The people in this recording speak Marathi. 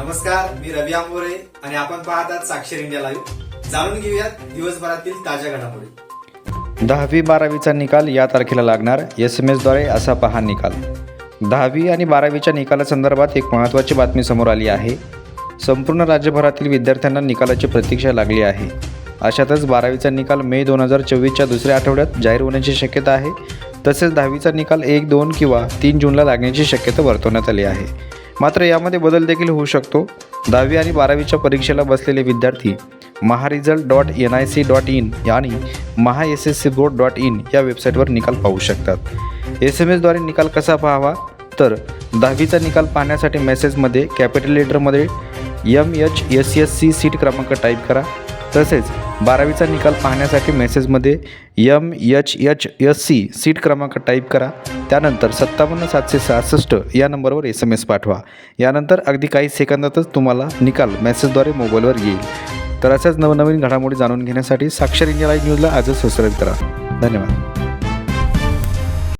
नमस्कार मी रवी आंबोरे आणि आपण पाहतात साक्षर इंडिया लाईव्ह. जाणून घेऊयात दिवसभरातील ताज्या घडामोडी. दहावी बारावीचा निकाल या तारखेला लागणार. एस एम एसद्वारे असा पहा निकाल. दहावी आणि बारावीच्या निकालासंदर्भात एक महत्त्वाची बातमी समोर आली आहे. संपूर्ण राज्यभरातील विद्यार्थ्यांना निकालाची प्रतीक्षा लागली आहे. अशातच बारावीचा निकाल मे दोन हजार चोवीसच्या दुसऱ्या आठवड्यात जाहीर होण्याची शक्यता आहे. तसेच दहावीचा निकाल एक दोन किंवा तीन जूनला लागण्याची शक्यता वर्तवण्यात आली आहे. मात्र यामध्ये बदल देखील होऊ शकतो. दहावी आणि बारावीच्या परीक्षेला बसलेले विद्यार्थी mahresult dot N I C dot in आणि Maha S S C board dot in या वेबसाईटवर निकाल पाहू शकतात. एस एम एसद्वारे निकाल कसा पाहावा? तर दहावीचा निकाल पाहण्यासाठी मेसेजमध्ये capital लेटरमध्ये M H S S C seat क्रमांक टाईप करा. तसेच बारावीचा निकाल पाहण्यासाठी मेसेजमध्ये M H H S C seat क्रमांक टाईप करा. त्यानंतर सत्तावन्न सातशे सहासष्ट या नंबरवर एस एम एस पाठवा. यानंतर अगदी काही सेकंदातच तुम्हाला निकाल मेसेजद्वारे मोबाईलवर येईल. तर अशाच नवनवीन घडामोडी जाणून घेण्यासाठी साक्षर इंडिया लाईव्ह न्यूजला आजच सबस्क्राईब करा. धन्यवाद.